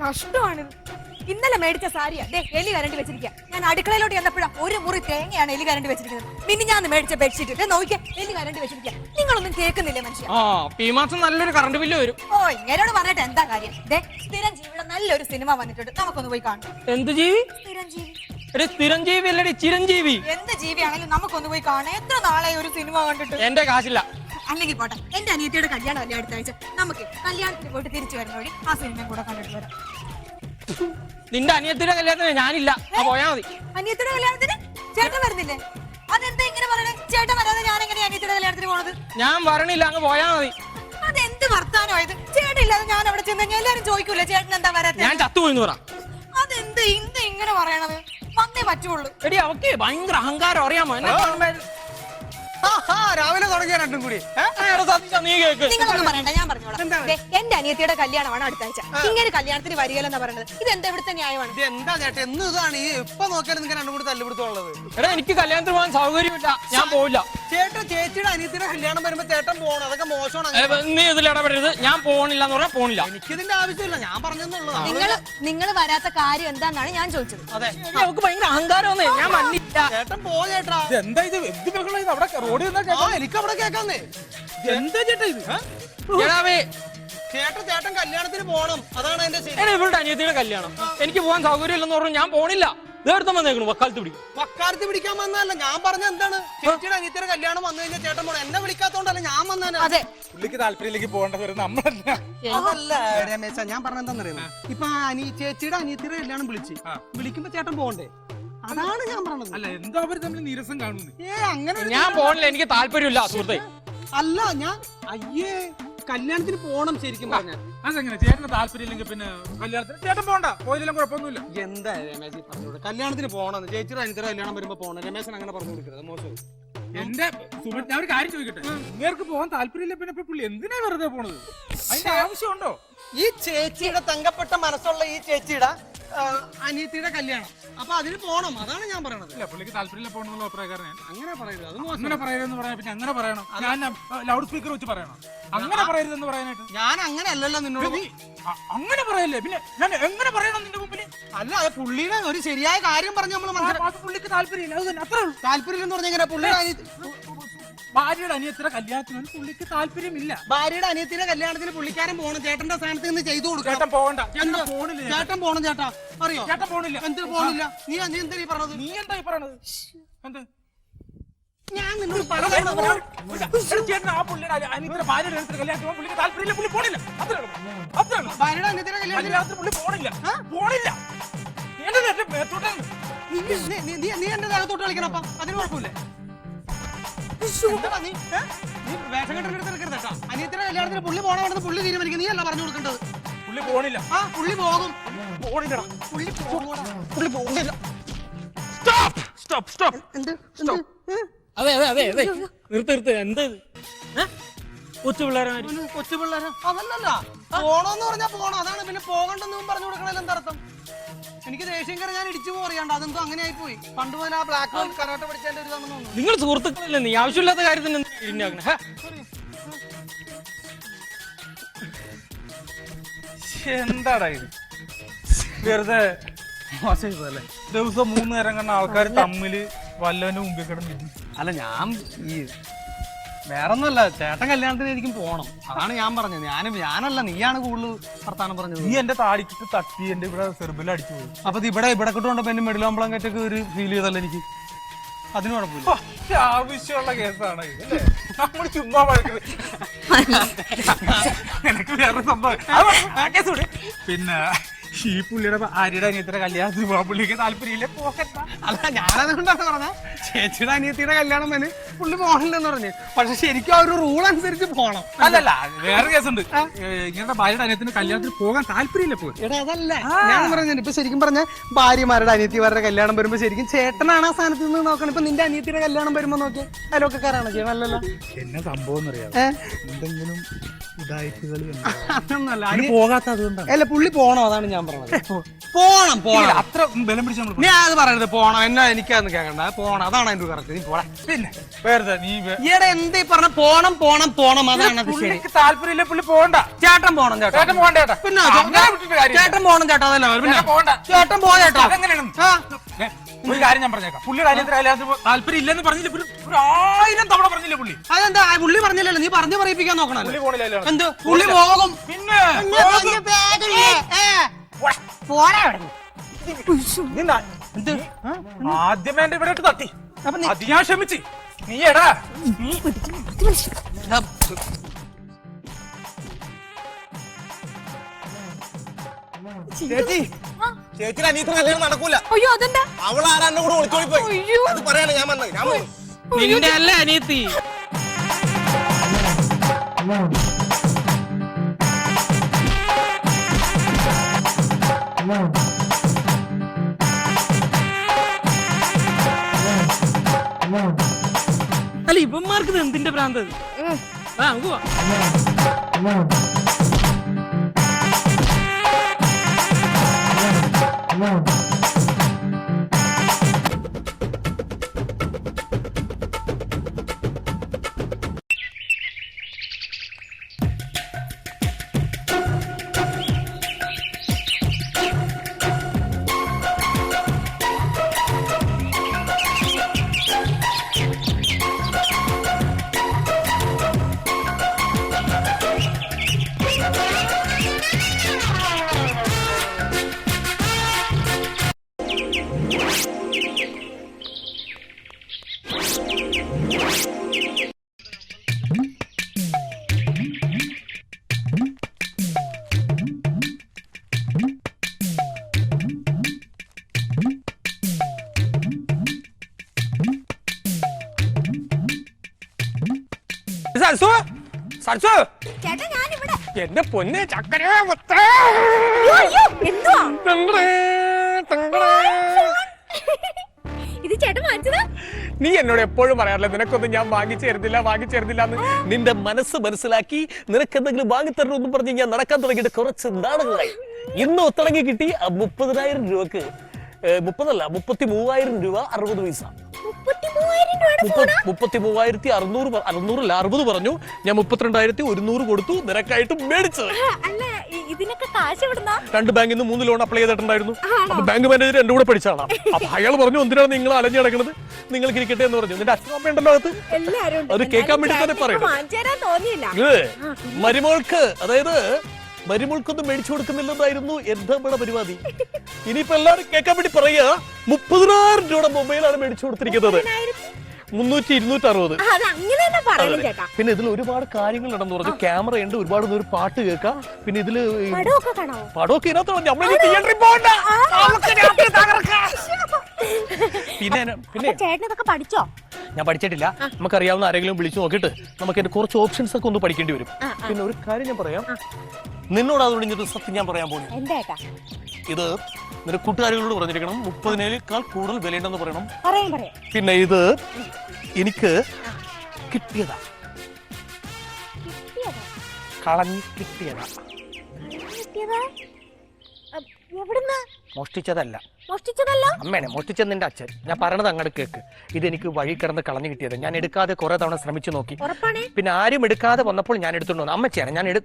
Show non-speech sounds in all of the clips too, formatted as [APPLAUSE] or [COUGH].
കഷ്ടമാണ്. ഇന്നലെ മേടിച്ച സാരിയാ. ദേ എലി കരണ്ടി വെച്ചിരിക്കുക ഞാൻ അടുക്കളയിലോട്ട് ചെന്നപ്പോഴാ ഒരു മുറി തേങ്ങയാണ് എലി കരണ്ടി വെച്ചിരിക്കുന്നത്. പിന്നെ ഞാൻ മേടിച്ച ബെഡ്ഷീറ്റ് ദേ നോക്കിയാ എലി കരണ്ടി വെച്ചിരിക്കുക നിങ്ങളൊന്നും കേൾക്കുന്നില്ലേ മനുഷ്യൻ ആ ഇപ്പൊ ഈ മാസം നല്ലൊരു കറണ്ട് ബില്ല് വരും. ഓ ഇങ്ങനോട് പറഞ്ഞിട്ട് എന്താ കാര്യം? ദേ സ്ഥിരം ജീവിയുടെ നല്ലൊരു സിനിമ വന്നിട്ടുണ്ട്. നമുക്കൊന്ന് പോയി കാണാം. എന്ത് ജീവി? സ്ഥിരം ജീവി. സ്ഥിരം ജീവി അല്ലടി ചിരഞ്ജീവി. എന്ത് ജീവിയാണെങ്കിലും നമുക്കൊന്ന് പോയി കാണാം. എത്ര നാളെ ഒരു സിനിമ കണ്ടിട്ട്? എന്റെ കാശില്ല. അല്ലെങ്കിൽ പോട്ടെ എന്റെ അനിയത്തിയുടെ കല്യാണം അല്ലേ അടുത്ത ആഴ്ച? നമുക്ക് കല്യാണത്തിന് പോയിട്ട് തിരിച്ചു വരുന്ന വഴി ആ സിനിമയും കൂടെ കണ്ടിട്ട് വരാം. നിന്റെ അനിയത്തിന്റെ കല്യാണത്തിന് ഞാനില്ല. പോയാ മതി. അനിയത്തിയുടെ കല്യാണത്തിന്? ചേട്ടൻ വരുന്നില്ലേ? അതെന്താ ഇങ്ങനെ പറയണേ? ചേട്ടൻ വരാതെ ഞാൻ എങ്ങനെ അനിയത്തിയുടെ കല്യാണത്തിന് പോണത്? ഞാൻ വരണില്ല അങ്ങ് പോയാ മതി. അതെന്ത് വർത്താനമായത് ചേട്ടൻ ഇല്ലാതെ ഞാൻ അവിടെ ചെന്ന് കഴിഞ്ഞാൽ എല്ലാരും ചോദിക്കൂലേ ചേട്ടൻ എന്താ വരാത്ത? ഞാൻ ചത്തുപോയിന്ന് പറ. അതെന്ത് ഇന്ന് ഇങ്ങനെ പറയണത്? വന്നേ പറ്റുള്ളൂ. എടി അവക്ക് ഭയങ്കര അഹങ്കാരം അറിയാമോ? രാവിലെ തുടങ്ങിയ രണ്ടും കൂടി. നീ കേക്ക്. നിങ്ങളൊന്നും പറയണ്ട ഞാൻ പറഞ്ഞോളാം. ദേ, എന്റെ അനിയത്തിയുടെ കല്യാണമാണ് അടുത്ത ആഴ്ച. ഇങ്ങനെ കല്യാണത്തിന് വരികയില്ലെന്നാ പറയുന്നത് ഇത് എന്താ ഇവിടുത്തെ ന്യായമാണ്? ഇത് എന്താ ചേട്ടാ എന്ന് ഇതാണ്. ഈ ഇപ്പൊ നോക്കിയാലും നിങ്ങൾക്ക് രണ്ടും കൂടി തല്ലുപിടുത്തമുള്ളത് എടാ എനിക്ക് കല്യാണത്തിന് പോകാൻ സൗകര്യമില്ല. ഞാൻ പോവില്ല. ചേട്ടൻ ചേച്ചിയുടെ അനിയത്തിന്റെ കല്യാണം വരുമ്പോ ചേട്ടൻ പോകണം അതൊക്കെ മോശമാണ് ഏ, അങ്ങനെ. നീ ഇതിൽ ഇടപെടരുത്. ഞാൻ പോണില്ല എന്ന് പറഞ്ഞാൽ പോണില്ല. എനിക്കിതിന്റെ ആവശ്യമില്ല. ഞാൻ പറഞ്ഞെന്നുള്ളതാണ്. നിങ്ങൾ നിങ്ങൾ വരാത്ത കാര്യം എന്താണെന്നാണ് ഞാൻ ചോദിച്ചത്. അതെ. അവക്ക് ഭയങ്കര അഹങ്കാരമൊന്നേ. ഞാൻ മണ്ണില്ല ചേട്ടൻ പോ ചേട്ടാ. എന്താ ഇത്? എന്ത് ബഹളം ഇത്? അവിടെ റോഡിൽ നിന്നാ ആ എനിക്ക് അവിടെ കേക്കാന്നേ എന്താ ചേട്ടാ ഇത്? ഏടാവേ ചേട്ടൻ ചേട്ടൻ കല്യാണത്തിന് പോണം. അതാണ് എന്റെ ശരി. എടാ ഇവളുടെ അനിയത്തിയുടെ കല്യാണം. എനിക്ക് പോകാൻ സൗകര്യമില്ലെന്ന് പറഞ്ഞു ഞാൻ പോണില്ല. ഇതെടുത്ത വന്നേക്കണു വക്കാലത്ത് പിടിക്കും. വക്കാലത്ത് പിടിക്കാൻ വന്നതല്ല ഞാൻ പറഞ്ഞ എന്താണ്? ചേച്ചിയുടെ അനിയത്തിന്റെ കല്യാണം വന്നു കഴിഞ്ഞാൽ ചേട്ടൻ പോണം. എന്നെ വിളിക്കാത്തോണ്ടല്ല ഞാൻ വന്നേനെ. അതെ. പുള്ളിക്ക് താല്പര്യത്തിലേക്ക് പോകേണ്ട വരും നമ്മളല്ല. അതല്ല രമേശ ഞാൻ പറഞ്ഞ എന്താണെന്നറിയാമോ? ഇപ്പൊ അനി ചേച്ചിയുടെ അനിയത്തിയുടെ കല്യാണം വിളിച്ച്. വിളിക്കുമ്പോ ചേട്ടൻ പോകണ്ടേ? അതാണ് ഞാൻ പറഞ്ഞത്. അല്ല എന്താ അവർ തമ്മിൽ നീരസം കാണുന്നു. ഏ അങ്ങനെ ഞാൻ പോണില്ല എനിക്ക് താല്പര്യമില്ല സുഹൃത്തെ. അല്ല ഞാൻ അയ്യേ. കല്യാണത്തിന് പോണം ശരിക്കും പറഞ്ഞാൽ അതെങ്ങനെ? ചേട്ടന് താല്പര്യമില്ലെങ്കിൽ പിന്നെ കല്യാണത്തിന് ചേട്ടൻ പോണ്ട. പോയില്ലെങ്കിലും കുഴപ്പമൊന്നുമില്ല. എന്താ രമേശ് പറഞ്ഞോട്? കല്യാണത്തിന് പോണെന്ന് ചേച്ചിയുടെ അനിയത്തിയുടെ കല്യാണം വരുമ്പോ പോണം. രമേശൻ അങ്ങനെ പറഞ്ഞു കൊടുക്കരുത്. മോശം. എന്റെ സുഹൃത്ത് ഞാൻ ഒരു കാര്യം ചോദിക്കട്ടെ? ഇങ്ങേർക്ക് പോകാൻ താല്പര്യമില്ല പിന്നെ പുള്ളി എന്തിനാ വെറുതെ പോണത്? അതിന്റെ ആവശ്യമുണ്ടോ? ഈ ചേച്ചിയുടെ തങ്കപ്പെട്ട മനസ്സുള്ള ഈ ചേച്ചിയുടെ അനിയത്തിയുടെ കല്യാണം. അപ്പൊ അതിന് പോണം അതാണ് ഞാൻ പറയണത്. ഇല്ല പുള്ളിക്ക് താല്പര്യമില്ല പോകണമെന്നുള്ള അഭിപ്രായക്കാരൻ അങ്ങനെ പറയരുത് അത് മോശം. അങ്ങനെ പറയരുതെന്ന് പറയാൻ പിന്നെ അങ്ങനെ പറയണം. ഞാൻ ലൗഡ് സ്പീക്കർ വെച്ച് പറയണം. അങ്ങനെ പറയരുതെന്ന് പറയാനായിട്ട്. ഞാൻ അങ്ങനെ അല്ലല്ലോ നിന്നോട് അങ്ങനെ പറയല്ലേ? പിന്നെ ഞാൻ എങ്ങനെ പറയണം നിന്റെ മുമ്പിൽ അല്ല അത് പുള്ളിയുടെ ഒരു ശരിയായ കാര്യം പറഞ്ഞു നമ്മൾ പുള്ളിക്ക് താല്പര്യമില്ല അത് തന്നെ അത്രേ ഉള്ളൂ. താല്പര്യം എന്ന് പറഞ്ഞാൽ പുള്ളിയുടെ ഭാര്യയുടെ അനിയത്തിന്റെ കല്യാണത്തിന് പുള്ളിക്ക് താല്പര്യമില്ല. ഭാര്യയുടെ അനിയത്തിന്റെ കല്യാണത്തിന് പുള്ളിക്കാരൻ പോണം ചേട്ടന്റെ സ്ഥാനത്ത് നിന്ന് ചെയ്തു കൊടുക്കണം. ചേട്ടൻ പോകണ്ട? ചേട്ടൻ പോണില്ല. ചേട്ടൻ. പോണം ചേട്ടാ. അറിയോ? ചേട്ടൻ പോണില്ല. എന്തിനു പോണില്ല? നീ നീ എന്താ ഈ പറഞ്ഞത്? നീ എന്താ ഈ പറയണത് എന്ത്? ഞാൻ നിന്നോട് ചേട്ടൻ ആ പുള്ളിയുടെ ഭാര്യയുടെ കല്യാണത്തിന് പോകാൻ പുള്ളിക്ക് താല്പര്യമില്ല. പുള്ളി പോണില്ല. ഭാര്യയുടെ അനിയത്തിന്റെ കല്യാണത്തിന് പുള്ളി പോണില്ല. പോണില്ല. നീ എന്റെ ദേഹത്തോട്ട് കളിക്കണപ്പാ അതിന് കുഴപ്പമില്ല. അനിയത്തിന്റെ കല്യാണത്തിന് പുള്ളി പോകണമെന്ന് പുള്ളി തീരുമാനിക്കും. നീ അല്ല പറഞ്ഞു കൊടുക്കേണ്ടത്. പുള്ളി പോണില്ല. ആ പുള്ളി പോകും. പോണില്ലടാ. പുള്ളി പോകും പുള്ളി പോകുന്നില്ല സ്റ്റോപ്പ്. Stop stop. എന്ത്? അതെ അതെ അതെ അതെ. നിർത്ത് നിർത്ത്. എന്ത്? കൊച്ചു പിള്ളേരാര് ഒരു കൊച്ചു പിള്ളേര് അതല്ലല്ല. പോണോന്ന് പറഞ്ഞാ പോണം. അതാണ് പിന്നെ പോകണ്ടെന്നും പറഞ്ഞു കൊടുക്കണല്ലോ എനിക്ക് ദേഷ്യം കയറി ഞാൻ ഇടിച്ചു പോറിയാണ്ട് അതെന്തോ അങ്ങനെ ആയി പോയി പണ്ട് മുതൽ ആ ബ്ലാക്ക് കരാട്ട പഠിച്ചതിന്റെ ഒരു ഇതാണെന്ന് തോന്നുന്നു. നിങ്ങൾ സുഹൃത്തുക്കളല്ലേ? നീ ആവശ്യമില്ലാത്ത കാര്യത്തിന് എന്താടാ ഇത്? വെറുതെ ദിവസം മൂന്ന് നേരം കണ്ട ആൾക്കാർ തമ്മിൽ വല്ലവന്റെ മുമ്പിൽ കിടന്ന് അല്ല ഞാൻ ഈ വേറൊന്നുമല്ല ചേട്ടൻ കല്യാണത്തിന് എനിക്കും പോണം. അതാണ് ഞാൻ പറഞ്ഞത്. ഞാനും ഞാനല്ല നീയാണ് കൂടുതൽ വർത്താനം പറഞ്ഞത്. നീ എന്റെ താടിക്കിട്ട് തട്ടി എന്റെ ഇവിടെ സെർബിൽ അടിച്ചു പോയി. അപ്പൊ ഇത് ഇവിടെ ഇവിടെ കൊണ്ടുപോകുമ്പോ എന്നെ മെഡിലാമ്പളം കറ്റൊക്കെ ഒരു ഫീൽ ചെയ്തല്ലോ എനിക്ക്? അതിന് കുഴപ്പമില്ല. ആവശ്യമുള്ള കേസാണ്? നമ്മൾ ചുമ്മാ വഴക്കുന്നത് എനിക്ക് [LAUGHS] വേറെ സംഭവം. പിന്നെ ഈ പുള്ളിയുടെ ആര്യയുടെ അനിയത്തിയുടെ കല്യാണത്തിന് പോകാൻ പുള്ളിക്ക് താല്പര്യമില്ല? അല്ല ഞാനതുകൊണ്ടാണ് പറഞ്ഞ. ചേച്ചിയുടെ അനിയത്തിയുടെ കല്യാണം തന്നെ പുള്ളി പോകണില്ലെന്ന് പറഞ്ഞു. പക്ഷെ ശരിക്കും ആ ഒരു റൂൾ അനുസരിച്ച് പോകണം അല്ലല്ല വേറെ കേസുണ്ട്. ഉണ്ട് ഇങ്ങനത്തെ ഭാര്യയുടെ അനിയത്തിന് കല്യാണത്തിന് പോകാൻ താല്പര്യമില്ല പോയി എടാ അതല്ല. ഞാൻ പറഞ്ഞു ഇപ്പൊ ശരിക്കും പറഞ്ഞ ഭാര്യമാരുടെ അനിയത്തിമാരുടെ കല്യാണം വരുമ്പോ ശരിക്കും ചേട്ടനാണ് ആ സ്ഥാനത്ത് നിന്ന് നോക്കണം. ഇപ്പൊ നിന്റെ അനിയത്തിയുടെ കല്യാണം വരുമ്പോ നോക്കി അയലോക്കാരാണ് ചെയ്യണല്ലോ എന്നെ സംഭവം എന്നറിയാം എന്തെങ്കിലും അല്ല പുള്ളി പോണം അതാണ് ഞാൻ പറഞ്ഞത്. പോണം പോണം. അത്ര ബലം പിടിച്ച് നമ്മൾ നീ അത് പറയരുത് പോണം. എന്നാ എനിക്കതൊന്നും കേൾക്കണ്ട പോണം. അതാണ് അതിന്റെ കറക്റ്റ് നീ പോടാ പിന്നെ? വെറുതെ നീ ഈടെ എന്തേ പറഞ്ഞ? പോണം പോണം പോണം. അതാണ് അത് ശരി പുള്ളിക്ക് താല്പര്യമില്ല പുള്ളി പോണ്ട ചേട്ടൻ പോണം ചേട്ടാ. ചേട്ടൻ പോകണ്ട ചേട്ടാ. പിന്നെ. ചേട്ടൻ പോണം ചേട്ടാ. അതല്ല പിന്നെ ചേട്ടൻ പോകണ്ട. ചേട്ടൻ പോ ചേട്ടാ. ഏ, ഒരു കാര്യം ഞാൻ പറഞ്ഞേക്കാം. പുള്ളിയുടെ അനിയത്തിന് കല്യാണത്തിന് താല്പര്യം ഇല്ലെന്ന് പറഞ്ഞില്ല പുള്ളി? ഒരു ആയിരം തവണ പറഞ്ഞില്ല പുള്ളി? അതെന്താ? ആ പുള്ളി പറഞ്ഞില്ലല്ലോ. നീ പറഞ്ഞു പറയിപ്പിക്കാൻ പുള്ളി നോക്കണല്ലോ പോണില്ല കല്യാണം. എന്ത്? പുള്ളി പോകും. പിന്നെ? നിന്നാ. എന്ത്? ആദ്യമേ എന്റെ ഇവിടെ ഇട്ട് തട്ടി അത് ഞാൻ ക്ഷമിച്ച്. നീ എടാ ചേച്ചി. ചേച്ചിയുടെ അനിയത്തിന് കല്യാണം നടക്കൂല. അയ്യോ അതെന്താ? അവൾ ആരാണ്ട് കൂടെ ഒളിച്ചോടി പോയി. അയ്യോ. അത് പറയാണ് ഞാൻ വന്നത്. ഞാൻ നിന്റെ അല്ല അനിയത്തി? അല്ല ഇവന്മാർക്ക് ഇത് എന്തിന്റെ ഭ്രാന്ത്? ഇത്? ആ നമുക്ക് പോവാം. 忘了 ചേട്ടാ ഞാനിവിടെ. എന്റെ പൊന്നെ ചക്കരേ മുത്തേ. അയ്യോ, അയ്യോ, എന്തുവാ തങ്ങളേ, തങ്ങളേ. ഇത് ചേട്ടൻ വാങ്ങിച്ചതാ? നീ എന്നോട് എപ്പോഴും പറയാറില്ല നിനക്കൊന്നും ഞാൻ വാങ്ങിച്ചു തരുന്നില്ല വാങ്ങിച്ചു തരുന്നില്ല എന്ന് നിന്റെ മനസ്സ് മനസ്സിലാക്കി നിനക്ക് എന്തെങ്കിലും വാങ്ങിത്തരണമെന്ന് പറഞ്ഞ് ഞാൻ നടക്കാൻ തുടങ്ങിയിട്ട് കുറച്ച് നാളുകളായി. ഇന്ന് ഒത്തിളങ്ങി കിട്ടി ആ മുപ്പതിനായിരം രൂപക്ക്. മുപ്പതല്ല മുപ്പത്തി മൂവായിരം രൂപ അറുപത് പൈസ. മുപ്പത്തി മൂവായിരത്തി അറുന്നൂറ് അറുന്നൂറല്ല അറുപത് പറഞ്ഞു. ഞാൻ മുപ്പത്തിരണ്ടായിരത്തി ഒരുന്നൂറ് കൊടുത്തു നിനക്കായിട്ട് മേടിച്ചത്. കാശ് എവിടുന്നാ? രണ്ട് ബാങ്കിൽ നിന്ന് മൂന്ന് ലോൺ അപ്ലൈ ചെയ്തിട്ടുണ്ടായിരുന്നു. അപ്പൊ ബാങ്ക് മാനേജർ എന്റെ കൂടെ പഠിച്ചാണ്. അപ്പൊ അയാൾ പറഞ്ഞു എന്തിനാണ് നിങ്ങൾ അലഞ്ഞു കിടക്കുന്നത് നിങ്ങൾക്ക് ഇരിക്കട്ടെ എന്ന് പറഞ്ഞു. നിന്റെ അച്ഛനും അമ്മ ഉണ്ടല്ലോ അകത്ത്. ഉണ്ട്. അത് കേൾക്കാൻ വേണ്ടി തന്നെ ഇത് മരുമോൾക്ക് അതായത് മരുമോൾക്കൊന്നും മേടിച്ചു കൊടുക്കുന്നില്ലെന്നായിരുന്നു അമ്മയുടെ പരിപാടി? ഇനിയിപ്പോ എല്ലാവരും കേൾക്കാൻ വേണ്ടി പറയുക മുപ്പതിനായിരം രൂപയുടെ മൊബൈലാണ് മേടിച്ചു കൊടുത്തിരിക്കുന്നത്. മുന്നൂറ്റി ഇരുന്നൂറ്റി അറുപത് പിന്നെ ഇതിൽ ഒരുപാട് കാര്യങ്ങൾ നടന്നു. പറഞ്ഞു ക്യാമറ ഉണ്ട് ഒരുപാട് ഒരു പാട്ട് കേൾക്കാം. പിന്നെ ഇതിൽ പടമൊക്കെ ഇതിനകത്ത് തിയേറ്ററിൽ പോകണ്ട. പിന്നെ പിന്നെ ചേട്ടനൊക്കെ പഠിച്ചോ? ഞാൻ പഠിച്ചിട്ടില്ല. നമുക്കറിയാവുന്ന ആരെങ്കിലും വിളിച്ചു നോക്കിയിട്ട് നമുക്ക് എന്റെ കുറച്ച് ഓപ്ഷൻസ് ഒക്കെ ഒന്ന് പഠിക്കേണ്ടി വരും. പിന്നെ ഒരു കാര്യം ഞാൻ പറയാം. നിന്നോട് അത് ഒഴിഞ്ഞത് സത്യം ഞാൻ പറയാൻ പോകുന്നു ഇത് നിന്റെ കൂട്ടുകാരികളോട് പറഞ്ഞിരിക്കണം. മുപ്പതിനേക്കാൾ കൂടുതൽ വിലയുണ്ടെന്ന് പറയണം. പറയാം പറയാം. പിന്നെ ഇത് എനിക്ക് കിട്ടിയതാ. കിട്ടിയതാ? കളഞ്ഞ് കിട്ടിയതാ. കിട്ടിയതാ? അ, എവിടുന്നാ? മോഷ്ടിച്ചതല്ല. മോഷ്ടിച്ചതല്ല? അമ്മേനെ മോഷ്ടിച്ചത് നിന്റെ അച്ഛൻ. ഞാൻ പറയണത് അങ്ങോട്ട് കേക്ക്. ഇത് എനിക്ക് വഴി കിടന്ന് കളഞ്ഞു കിട്ടിയത്. ഞാൻ എടുക്കാതെ കുറെ തവണ ശ്രമിച്ചു നോക്കി. ഉറപ്പാണേ? പിന്നെ ആരും എടുക്കാതെ വന്നപ്പോൾ ഞാൻ എടുത്തോണ്ട് വന്നു. അമ്മച്ചിയാണ് ഞാൻ എടു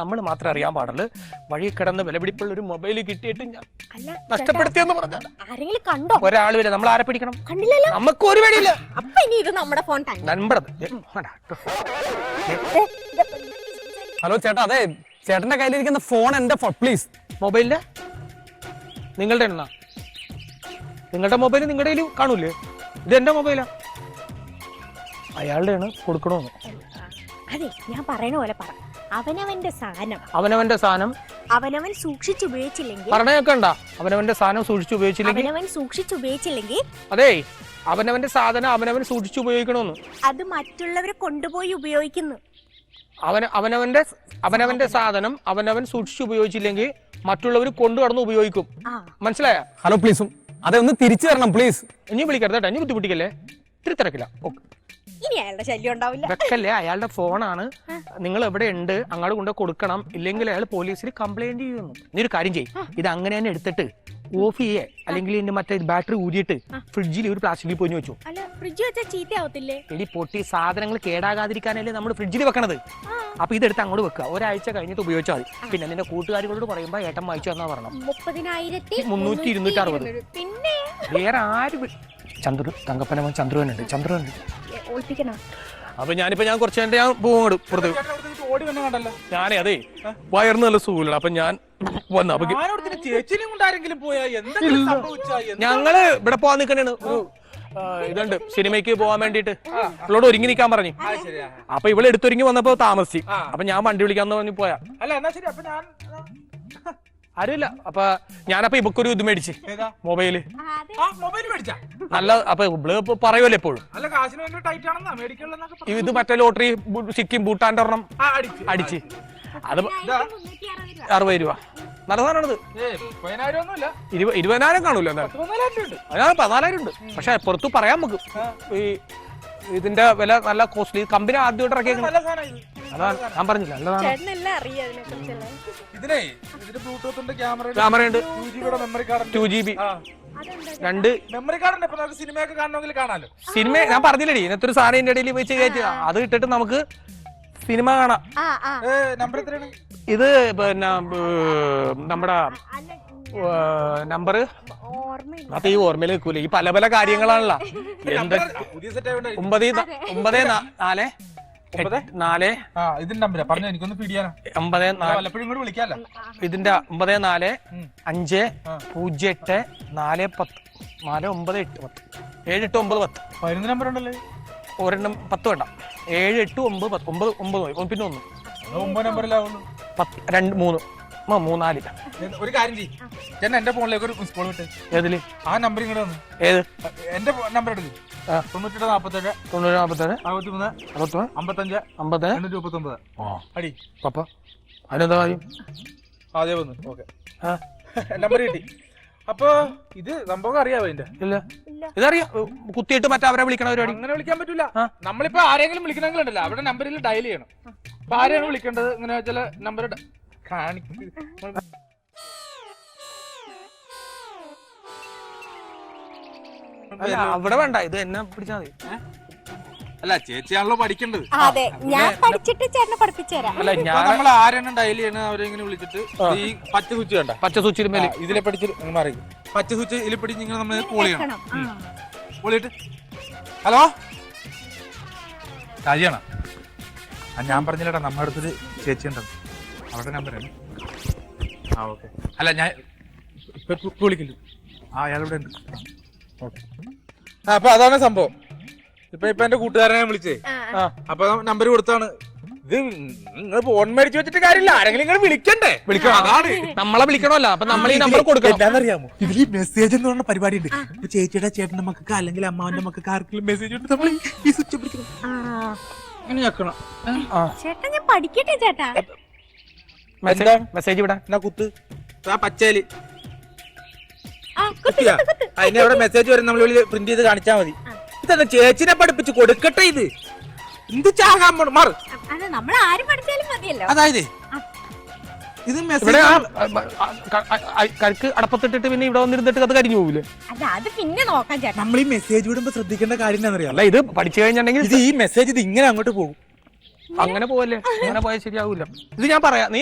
നമ്മൾ മാത്രം അറിയാൻ പാടുള്ളൂ. വഴി കിടന്ന് വിലപിടിപ്പുള്ള ഒരു മൊബൈൽ കിട്ടിയിട്ട് ഞാൻ അല്ല നഷ്ടപ്പെടുത്തിയെന്ന് പറഞ്ഞ ആരെങ്കിലും കണ്ടോ? ഒരാൾ വരെ നമ്മൾ ആരെ പിടിക്കണം? കണ്ടില്ലല്ലോ? നമുക്ക് ഒരു വഴിയില്ല. അപ്പൊ ഇനി ഇത് നമ്മുടെ ഫോൺ തന്നെ നമ്പറത് ഹലോ ചേട്ടാ അതെ ചേട്ടന്റെ കയ്യിലിരിക്കുന്ന ഫോൺ എന്റെ ഫോൺ പ്ലീസ് മൊബൈലിൽ? നിങ്ങളുടെ എണ്ണ? നിങ്ങളുടെ മൊബൈൽ നിങ്ങളുടെ കയ്യിൽ കാണൂലേ ഇത് എന്റെ മൊബൈലാ അയാളുടെയാണ് കൊടുക്കണോന്ന്. അതെ ഞാൻ പറയണ പോലെ പറ. അവനവന്റെ സാധനം. അവനവന്റെ സാധനം. അവനവൻ സൂക്ഷിച്ചുപയോഗിച്ചില്ലെങ്കിൽ പറഞ്ഞൊക്കെ ഉണ്ടാ അവനവന്റെ സാധനം സൂക്ഷിച്ചുപയോഗിച്ചില്ലെങ്കിൽ അവനവൻ സൂക്ഷിച്ചുപയോഗിച്ചില്ലെങ്കിൽ അതെ അവനവന്റെ സാധനം അവനവൻ സൂക്ഷിച്ചു ഉപയോഗിക്കണമെന്ന് അത് മറ്റുള്ളവരെ കൊണ്ടുപോയി ഉപയോഗിക്കുന്നു. അവൻ അവനവന്റെ അവനവന്റെ സാധനം അവനവൻ സൂക്ഷിച്ചുപയോഗിച്ചില്ലെങ്കിൽ മറ്റുള്ളവർ കൊണ്ടു കടന്ന് ഉപയോഗിക്കും. മനസ്സിലായ? ഹലോ പ്ലീസും അതെ ഒന്ന് തിരിച്ചു തരണം പ്ലീസ് ഇനി വിളിക്കരുത് കേട്ടോ. ഇനി ബുദ്ധിമുട്ടിക്കല്ലേ? ഇത്തിരി തിരക്കില്ല ഓക്കെ. ഇനി അയാളുടെ ശല്യം ഉണ്ടാവില്ല. വെക്കല്ലേ? അയാളുടെ ഫോണാണ്. നിങ്ങൾ എവിടെ ഉണ്ട്. അങ്ങോട്ട് കൊണ്ട് കൊടുക്കണം. ഇല്ലെങ്കിൽ അയാൾ പോലീസിൽ കംപ്ലൈന്റ് ചെയ്യുന്നു. നീ ഒരു കാര്യം ചെയ്യും. ഇത് അങ്ങനെ തന്നെ എടുത്തിട്ട് ഓഫ് ചെയ്യേ. അല്ലെങ്കിൽ ഇതിന്റെ മറ്റേ ബാറ്ററി ഊരിയിട്ട് ഫ്രിഡ്ജിൽ ഒരു പ്ലാസ്റ്റിക്കിൽ പൊഞ്ഞു വെച്ചു. അല്ല ഫ്രിഡ്ജ് വെച്ചാൽ ചീത്തയാവത്തില്ലേ? എടി പൊട്ടി സാധനങ്ങൾ കേടാകാതിരിക്കാനല്ലേ നമ്മൾ ഫ്രിഡ്ജിൽ വെക്കണത്. അപ്പൊ ഇതെടുത്ത് അങ്ങോട്ട് വെക്കുക. ഒരാഴ്ച കഴിഞ്ഞിട്ട് ഉപയോഗിച്ചാൽ മതി. പിന്നെ നിന്റെ കൂട്ടുകാരികളോട് പറയുമ്പോൾ ഏട്ടൻ വായിച്ചു എന്നാ പറഞ്ഞു. മുപ്പതിനായിരത്തി മുന്നൂറ്റി ഇരുന്നൂറ്റി അറുപത്. പിന്നെ വേറെ ആര് ചന്ദ്രു തങ്കപ്പനവൻ ചന്ദ്രുവനുണ്ട്. ചന്ദ്രുവനുണ്ട്. ഒളിപ്പിക്കണ? അപ്പൊ ഞാനിപ്പോ ഞാൻ കുറച്ച് എന്റെ ഞാൻ പോകും പുറത്ത് ഞാനേ അതെ വയറിന് നല്ല സുഖമില്ല. അപ്പൊ ഞാൻ വന്നു അപ്പൊ ഞങ്ങൾ ഇവിടെ പോവാൻ നിക്കണേണ്. ഇതുണ്ട്. സിനിമയ്ക്ക് പോവാൻ വേണ്ടിട്ട് ഇവളോട് ഒരുങ്ങി നിക്കാൻ പറഞ്ഞു. അപ്പൊ ഇവളെടുത്തൊരുങ്ങി വന്നപ്പോ താമസിച്ചു. അപ്പൊ ഞാൻ വണ്ടി വിളിക്കാന്ന് പറഞ്ഞു പോയാ. അല്ല എന്നാ ശരി. അപ്പൊ ഞാൻ ആരുമില്ല. അപ്പൊ ഞാനപ്പൊ ഇവക്കൊരു ഇത് മേടിച്ച്. ഏതാ? മൊബൈൽ. ആ മൊബൈൽ മേടിച്ചാ? നല്ല അപ്പൊ ഇവൾ ഇപ്പൊ പറയുമല്ലോ എപ്പോഴും. ഇത് മറ്റേ ലോട്ടറി സിക്കിം ഭൂട്ടാന്റെ ഒരെണ്ണം. അടിച്ച്. അത്. അറുപത് രൂപ. നല്ല സാധനമാണത്. ഇരുപതിനായിരം കാണൂല എന്തായാലും. പതിനാലായിരം ഉണ്ട് അതിനാണ് പതിനാലായിരം ഉണ്ട്. പക്ഷെ പുറത്ത് പറയാൻ നമുക്ക്. ഈ ഇതിന്റെ വില നല്ല കോസ്റ്റ്ലി കമ്പനി ആദ്യമായിട്ട് ഇറക്കിയേക്കുന്നത്. അതാണ് ഞാൻ പറഞ്ഞില്ല. നല്ലതാണ് ചേട്ടനെല്ലാം അറിയാം ഇതിനെ ഇതിന് ക്യാമറ ഉണ്ട്. Two ജിബിയുടെ memory card two G B രണ്ട്. മെമ്മറി കാർഡ് ഉണ്ട്. ഇപ്പൊ നമുക്ക് സിനിമയൊക്കെ കാണണമെങ്കിൽ കാണാലോ. സിനിമ ഞാൻ പറഞ്ഞില്ലടി. ഇന്നത്തെ ഒരു സാധനം എന്റെ ഇടയിൽ വെച്ച് കയറ്റി. അത് ഇട്ടിട്ട് നമുക്ക് സിനിമ കാണാം. നമ്പർ എത്രയാണ്? ഇത് പിന്നെ നമ്മുടെ നമ്പർ ഓർമ്മയില്ല. അത് ഈ ഓർമ്മയിൽ വെക്കൂല ഈ പല പല കാര്യങ്ങളാണല്ലോ. എന്ത്? ഒമ്പത് ഒമ്പത് നാല്? നാല്? ആ ഇതിന്റെ ഒമ്പത് നാല്. അഞ്ച്. പൂജ്യം എട്ട് നാല് പത്ത്. നാല് ഒമ്പത് എട്ട് പത്ത്. ഏഴ് എട്ട് ഒമ്പത് പത്ത്. പതിനൊന്ന് നമ്പർ ഉണ്ടല്ലോ? ഒരെണ്ണം പത്ത് വേണ്ട. ഏഴ് എട്ട് ഒമ്പത് പത്ത്. ഒമ്പത് ഒമ്പത് പിന്നെ ഒന്ന്. ഒമ്പത് നമ്പറിലാവുള്ളൂ പത്ത് രണ്ട് മൂന്ന്. മൂന്നാൽ. ഒരു കാര്യം ചെയ്യ്. ചേട്ടൻ എന്റെ ഫോണിലേക്ക് ഒരു മിസ് കോൾ വിട്ട്. ഏതിൽ? ആ നമ്പർ ഇങ്ങോട്ട് വന്നു ഏത്? എന്റെ നമ്പർ ആ. തൊണ്ണൂറ്റെട്ട് നാപ്പത്തേഴ്. തൊണ്ണൂറ് നാൽപ്പത്തേഴ് അറുപത്തി മൂന്ന് അറുപത്തൊന്ന് അമ്പത്തഞ്ച്. എണ്ണൂറ്റി അടി. പപ്പ അതിനെന്താ കാര്യം? അതേ വന്നു. ഓക്കെ. ആ. നമ്പർ കിട്ടി. അപ്പൊ ഇത് സംഭവം അറിയാവോ എന്റെ ഇല്ല. ഇതറിയാം. കുത്തിയിട്ട് മറ്റവരെ വിളിക്കണ പരിപാടി. അങ്ങനെ വിളിക്കാൻ പറ്റൂല. നമ്മളിപ്പോ ആരെങ്കിലും വിളിക്കണമെങ്കിൽ ഉണ്ടല്ലോ അവിടെ നമ്പറിൽ ഡയൽ ചെയ്യണം. അപ്പൊ ആരെയാണ് വിളിക്കേണ്ടത്? ഇങ്ങനെ ചില നമ്പർ കാണിക്കും. അല്ല അവിടെ വേണ്ട. ഇത് എന്നെ പിടിച്ചാൽ മതി. അല്ല ചേച്ചിയാണല്ലോ പഠിക്കേണ്ടത്. അതെ. ഞാൻ പഠിച്ചിട്ട് ചേട്ടനെ അല്ല ഞാൻ നമ്മൾ ആരെയാണ് ഡയൽ ചെയ്യണത് അവരെ ഇങ്ങനെ വിളിച്ചിട്ട് ഈ പച്ച സ്വിച്ച് വേണ്ട പച്ച സൂച്ചിന് മേലെ. ഇതിലെ പഠിച്ച് മാറി. പച്ച സ്വിച്ച് ഇതിൽ പിടിച്ച് ഇങ്ങനെ നമ്മൾ കോൾ ചെയ്യണം. കോളിയിട്ട് ഹലോ? ഷാജിയാണോ ഞാൻ പറഞ്ഞില്ലടാ നമ്മുടെ അടുത്തൊരു ചേച്ചി ഉണ്ടെന്ന്. അവരുടെ നമ്പറാണ് ആ ഓക്കെ. അല്ല ഞാൻ ഇപ്പൊ ഇപ്പൊ വിളിക്കില്ല ആ അയാളിവിടെ ഉണ്ട്. ഓക്കെ. ആ അപ്പൊ അതാണ് സംഭവം. ഇപ്പൊ ഇപ്പൊ എന്റെ കൂട്ടുകാരനെ ഞാൻ വിളിച്ചേ. ആ അപ്പൊ നമ്പർ കൊടുത്താണ്. ഇത് നിങ്ങൾ ഫോൺ മേടിച്ചു വെച്ചിട്ട് കാര്യമില്ല. ആരെങ്കിലും നിങ്ങൾ വിളിക്കണ്ടേ? വിളിക്കണം അതാണ്. നമ്മളെ വിളിക്കണമല്ലോ. അപ്പൊ നമ്മൾ ഈ നമ്പർ കൊടുക്കണം. എന്താണെന്നറിയാമോ? ഇതിൽ മെസ്സേജ് എന്ന് പറഞ്ഞ പരിപാടി ഉണ്ട് ഇപ്പൊ ചേച്ചിയുടെ ചേട്ടന്റെ മക്കൾക്ക് അല്ലെങ്കിൽ അമ്മാവന്റെ മക്കൾക്ക് ആർക്കെങ്കിലും മെസ്സേജ് ഉണ്ട് നമ്മൾ ഈ സ്വിച്ച് പിടിക്കണം. ചേട്ടാ ഞാൻ പഠിക്കട്ടെ ചേട്ടാ? മെസ്സേജ് വിടാൻ എന്നാ കുത്ത്? ആ പച്ചേൽ. ആ, കുത്ത്, കുത്തിയാ? കുത്ത്, കുത്ത്. അതിന് അവിടെ മെസ്സേജ് വരും. നമ്മൾ പ്രിന്റ് ചെയ്ത് കാണിച്ചാ മതി. ഇതെന്താ ചേച്ചിനെ പഠിപ്പിച്ച് കൊടുക്കട്ടെ ഇത്? എന്ത് ചാകാൻ മാറ്. അതായത് ഇത് ഇവിടെ കരുക്ക് അടപ്പത്തിട്ടിട്ട് പിന്നെ ഇവിടെ വന്നിരുന്നിട്ട് അത് കരിഞ്ഞു പോകില്ലേ അത് പിന്നെ നോക്കാം ചേട്ടാ. നമ്മൾ ഈ മെസ്സേജ് വിടുമ്പോ ശ്രദ്ധിക്കേണ്ട കാര്യം എന്താണെന്നറിയാം? അല്ല ഇത് പഠിച്ചു കഴിഞ്ഞിട്ടുണ്ടെങ്കിൽ ഇത് ഈ മെസ്സേജ് ഇത് ഇങ്ങനെ അങ്ങോട്ട് പോകും. അങ്ങനെ പോവല്ലേ? അങ്ങനെ പോയാൽ ശരിയാവൂല. ഇത് ഞാൻ പറയാം. നീ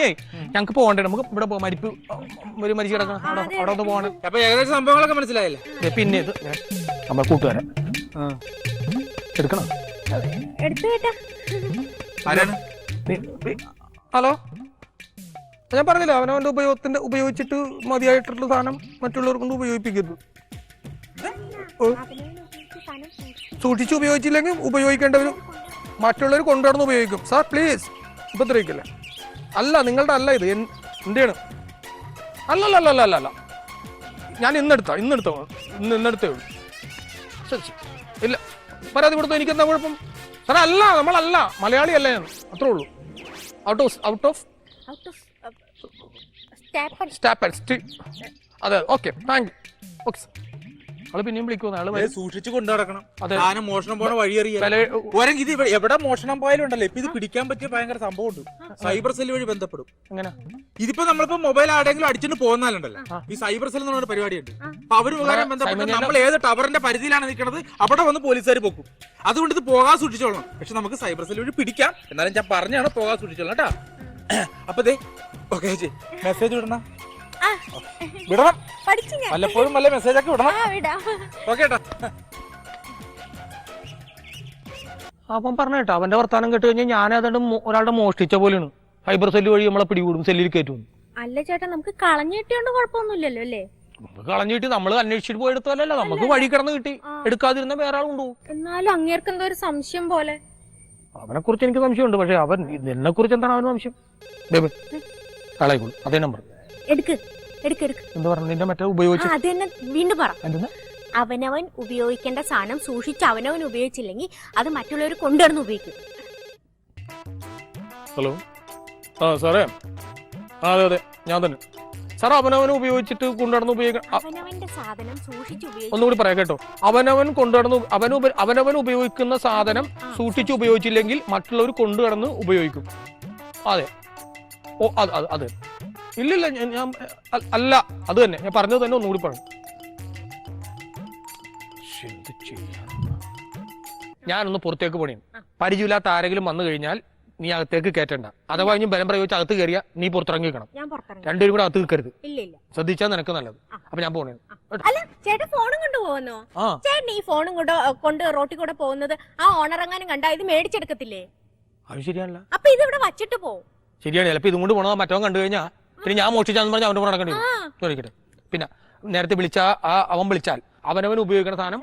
ഞങ്ങക്ക് പോകണ്ടേ? നമുക്ക് ഇവിടെ പോകാം മരിപ്പ് ഒരു മരിച്ചു കിടക്കണം അവിടെ അവിടെ ഒന്ന് പോകണം. അപ്പൊ ഏകദേശം സംഭവങ്ങളൊക്കെ മനസ്സിലായില്ലേ? പിന്നെ ഇത്. നമ്മൾ കൂട്ടുകാരൻ എടുക്കണം? ആരാണ്? ഹലോ? ഞാൻ പറഞ്ഞില്ല അവനവന്റെ ഉപയോഗത്തിന്റെ ഉപയോഗിച്ചിട്ട് മതിയായിട്ടുള്ള സാധനം മറ്റുള്ളവർക്കൊണ്ട് ഉപയോഗിപ്പിക്കരുത്. സൂക്ഷിച്ച് ഉപയോഗിച്ചില്ലെങ്കിൽ ഉപയോഗിക്കേണ്ടവർ മറ്റുള്ളവർ കൊണ്ടുവന്ന് ഉപയോഗിക്കും. സാർ പ്ലീസ് ഉപദ്രവിക്കില്ല? അല്ല നിങ്ങളുടെ അല്ല ഇത്. എന്റെയാണ് അല്ലല്ല അല്ല അല്ല അല്ല ഞാൻ ഇന്നെടുത്ത ഇന്നെടുത്ത? ഇന്ന് ഇന്നെടുത്തേ ഉള്ളൂ. ശരി ശരി. ഇല്ല. പരാതി കൊടുത്തു? എനിക്ക് എന്താ കുഴപ്പം? സാറേ അല്ല നമ്മളല്ല. മലയാളി അല്ല ഞാൻ. അത്രേ ഉള്ളൂ. Out of out of out of stop stop അതെ okay thank you okay sir ആൾ പിന്നെയും വിളിക്കുന്നു ആൾ. സൂക്ഷിച്ചു കൊണ്ടു നടക്കണം. സാധനം മോഷണം പോണ വഴി അറിയാം. വില- ഓരെങ്കിൽ ഇത് എവിടെ മോഷണം പോയാലും ഉണ്ടല്ലോ? ഇപ്പൊ ഇത് പിടിക്കാൻ പറ്റിയ ഭയങ്കര സംഭവം ഉണ്ട് സൈബർ സെൽ വഴി ബന്ധപ്പെടും. എങ്ങനെ? ഇതിപ്പോ നമ്മളിപ്പോ മൊബൈൽ ആടെങ്കിലും അടിച്ചിട്ട് പോകുന്നാലുണ്ടല്ലോ? ഈ സൈബർ സെൽ എന്ന് പറഞ്ഞ പരിപാടിയുണ്ട് അപ്പൊ അവർ മുഖേന ബന്ധപ്പെട്ട് നമ്മൾ ഏത് ടവറിന്റെ പരിധിയിലാണ് നിൽക്കുന്നത് അവിടെ വന്ന് പോലീസുകാർ പൊക്കും. അതുകൊണ്ട് ഇത് പോകാൻ സൂക്ഷിച്ചോളണം. പക്ഷെ നമുക്ക് സൈബർ സെൽ വഴി പിടിക്കാം. എന്നാലും ഞാൻ പറഞ്ഞാണ് പോകാൻ സൂക്ഷിച്ചോളണം കേട്ടാ. അപ്പൊ ദേ ഓക്കെ മെസ്സേജ് വിടണം? വിടണം. പഠിച്ചു ഞാൻ വല്ലപ്പോഴും വല്ല മെസ്സേജ് ഒക്കെ വിടണം. ആ വിടാം. ഓക്കെ ഏട്ടാ അവൻ പറഞ്ഞ കേട്ടോ അവന്റെ വർത്താനം കേട്ട് കഴിഞ്ഞാൽ ഞാൻ അതുകൊണ്ട് ഒരാളുടെ മോഷ്ടിച്ച പോലെയാണ്. ഫൈബർ സെല്ല് വഴി നമ്മളെ പിടികൂടും സെല്ലിൽ കയറ്റും അല്ല ചേട്ടാ നമുക്ക് കളഞ്ഞു കിട്ടിയോണ്ട് കുഴപ്പമൊന്നുമില്ലല്ലോ അല്ലേ? നമുക്ക് കളഞ്ഞിട്ട് നമ്മൾ അന്വേഷിച്ചിട്ട് പോയി എടുത്തതല്ല നമുക്ക് വഴി കിടന്ന് കിട്ടി. എടുക്കാതിരുന്ന വേറെ കൊണ്ടുപോകും. എന്നാലും അങ്ങേർക്ക് എന്തോ ഒരു സംശയം പോലെ. അവനെ കുറിച്ച് എനിക്ക് സംശയമുണ്ട് പക്ഷെ അവൻ എന്നെ കുറിച്ച് എന്താണ് അവന് സംശയം? ബേബി കളയിക്കോളൂ അതേ നമ്പർ എടുക്ക്. എടുക്ക് എടുക്ക്. എന്താ പറഞ്ഞു? നിന്റെ മറ്റേ ആ ഉപയോഗിച്ച് അത് തന്നെ. വീണ്ടും പറ. അവനവൻ ഉപയോഗിക്കേണ്ട സാധനം സൂക്ഷിച്ച് അവനവൻ ഉപയോഗിച്ചില്ലെങ്കിൽ അത് മറ്റുള്ളവർ കൊണ്ടുവന്ന് ഉപയോഗിക്കും. ഹലോ? ആ സാറേ. ആ അതെ അതെ. ഞാൻ തന്നെ. സാർ അവനവൻ ഉപയോഗിച്ചിട്ട് കൊണ്ടുനടന്ന് ഉപയോഗിക്കണം അവനവന്റെ സാധനം സൂക്ഷിച്ച് ഉപയോഗിക്കും. ഒന്നുകൂടി പറയാം കേട്ടോ. അവനവൻ കൊണ്ടുനടന്ന് അവൻ അവനവൻ ഉപയോഗിക്കുന്ന സാധനം സൂക്ഷിച്ച് ഉപയോഗിച്ചില്ലെങ്കിൽ മറ്റുള്ളവർ കൊണ്ടുനടന്ന് ഉപയോഗിക്കും. അതെ. ഓ അത് അതെ. ഇല്ലില്ല ഞാൻ- ഞാൻ അ- അല്ല അത് തന്നെ. ഞാൻ പറഞ്ഞത് തന്നെ ഒന്നുകൂടി പറഞ്ഞു ശ്ശെ, എന്ത്? ഞാനൊന്ന് പുറത്തേക്ക് പണിയും പരിചയമില്ലാത്ത ആരെങ്കിലും വന്നു കഴിഞ്ഞാൽ നീ അകത്തേക്ക് കയറ്റണ്ട. അഥവാ ഇനി ബലം പ്രയോഗിച്ച് അകത്ത് കയറിയാ നീ പുറത്തിറങ്ങിക്കണം ഞാൻ പുറത്തിറങ്ങി. രണ്ടുപേരും കൂടെ അകത്ത് നിൽക്കരുത് ഇല്ല ഇല്ല. ശ്രദ്ധിച്ചാൽ നിനക്ക് നല്ലത്. അപ്പൊ ഞാൻ പോണേ. അല്ല ചേട്ടൻ ഫോണും കൊണ്ട് പോകുന്നോ? ആ. ചേട്ടൻ ഈ ഫോണും കൊണ്ട് കൊണ്ട് റോട്ടിൽ കൂടെ പോകുന്നത് ആ ഓണർ എങ്ങാനും കണ്ടാ ഇത് മേടിച്ചെടുക്കത്തില്ലേ? അത് ശരിയാണല്ലോ. അപ്പൊ ഇത് ഇവിടെ വച്ചിട്ട് പോവും ശരിയാണ്. ചിലപ്പോ ഇതും കൊണ്ട് പോണോ മറ്റവൻ കണ്ടു കഴിഞ്ഞാൽ പിന്നെ ഞാൻ മോഷ്ടിച്ചാന്ന് പറഞ്ഞാൽ അവന്റെ കൂടെ നടക്കേണ്ടി വരും. ചോദിക്കട്ടെ. പിന്നെ നേരത്തെ വിളിച്ച ആ അവൻ വിളിച്ചാൽ അവനവൻ ഉപയോഗിക്കുന്ന സാധനം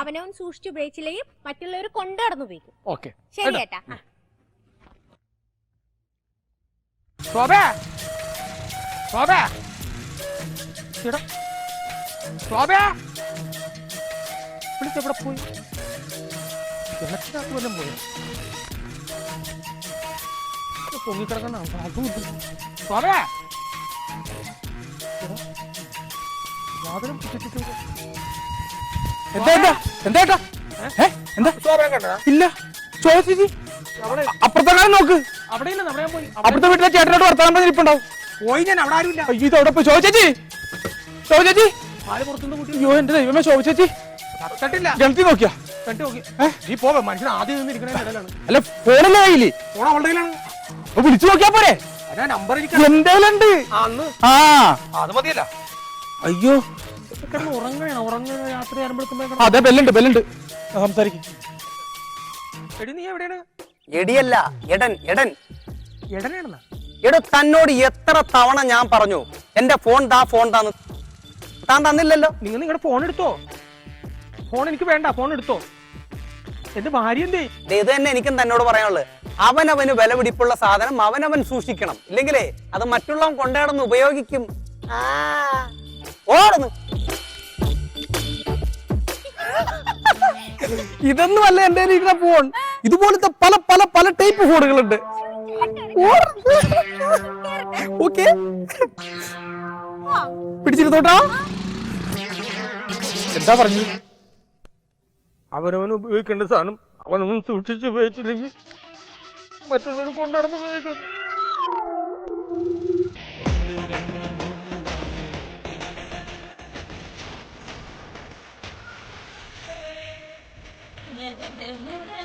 അവനവൻ സൂക്ഷിച്ച് ഉപയോഗിച്ചില്ലെങ്കിൽ മറ്റുള്ളവർ കൊണ്ടുനടന്ന് ഉപയോഗിക്കും. ഓക്കെ. ശരി ചേട്ടാ. ശോഭേ! ശോഭേ! ശോഭേ! വിളിച്ചെവിടെ പോയി? കിണറ്റിനകത്ത് വല്ലതും പോയോ? അതും ശോഭേ! കുറ്റിച്ചിട്ട് എന്താ എന്താ എന്താ ഏട്ടാ? ഏ? എന്താ? കണ്ടോ? ഇല്ല. ചോദിച്ചു അവിടെ അപ്പുറത്തെ നോക്ക്. ഞാൻ പോയി. അപ്പുറത്തെ വീട്ടിലെ ചേട്ടനോട് വർത്താനം പറഞ്ഞിരിപ്പുണ്ടാവും പോയി ഞാൻ അവിടെ ആരുമില്ല. അയ്യോ ഇത് അവിടെ പോയി ചോദിച്ചേച്ചി ചോദിച്ചേച്ചി അയ്യോ എന്റെ ദൈവമേ ചോദിച്ചേച്ചി ഗണത്തി നോക്കിയാ? നോക്കി. അല്ല ഫോണല്ലേ കയ്യിൽ? വിളിച്ചു നോക്കിയാ പോരെ? എന്തേലും ഉണ്ട് ആ അത് മതിയല്ല. അയ്യോ. അതെ ബെല്ലുണ്ട് ബെല്ലുണ്ട്. സംസാരിക്കും. എടി നീ എവിടെയാണ്? എടിയല്ല എടൻ എടൻ. എടനാണെന്നാ? എടോ തന്നോട് എത്ര തവണ ഞാൻ പറഞ്ഞു എന്റെ ഫോൺ താ ഫോൺ താന്ന് താൻ തന്നില്ലല്ലോ. നിങ്ങൾ നിങ്ങളുടെ ഫോൺ എടുത്തോ? ഫോൺ എനിക്ക് വേണ്ട ഫോൺ എടുത്തോ? എന്റെ ഭാര്യ എന്തേ? ദേ, ഇത് തന്നെ എനിക്കും തന്നോട് പറയാനുള്ളത്. അവനവന് വില പിടിപ്പുള്ള സാധനം അവനവൻ സൂക്ഷിക്കണം. ഇല്ലെങ്കിലേ അത് മറ്റുള്ളവൻ കൊണ്ടുനടന്ന് ഉപയോഗിക്കും. ആ, ഓടുന്നു. ഇതൊന്നും അല്ല എന്റെ ഇരിക്കുന്ന ഫോൺ ഇതുപോലത്തെ പല പല പല ടൈപ്പ് ഫോണുകളുണ്ട് ഓക്കെ. പിടിച്ചിരുന്നോട്ടാ. എന്താ പറഞ്ഞു അവനവൻ ഉപയോഗിക്കേണ്ട സാധനം അവനവൻ സൂക്ഷിച്ച് ഉപയോഗിച്ചില്ലെങ്കിൽ മറ്റുള്ളവർ കൊണ്ടുനടന്ന് ഉപയോഗിക്കും. mmhmm.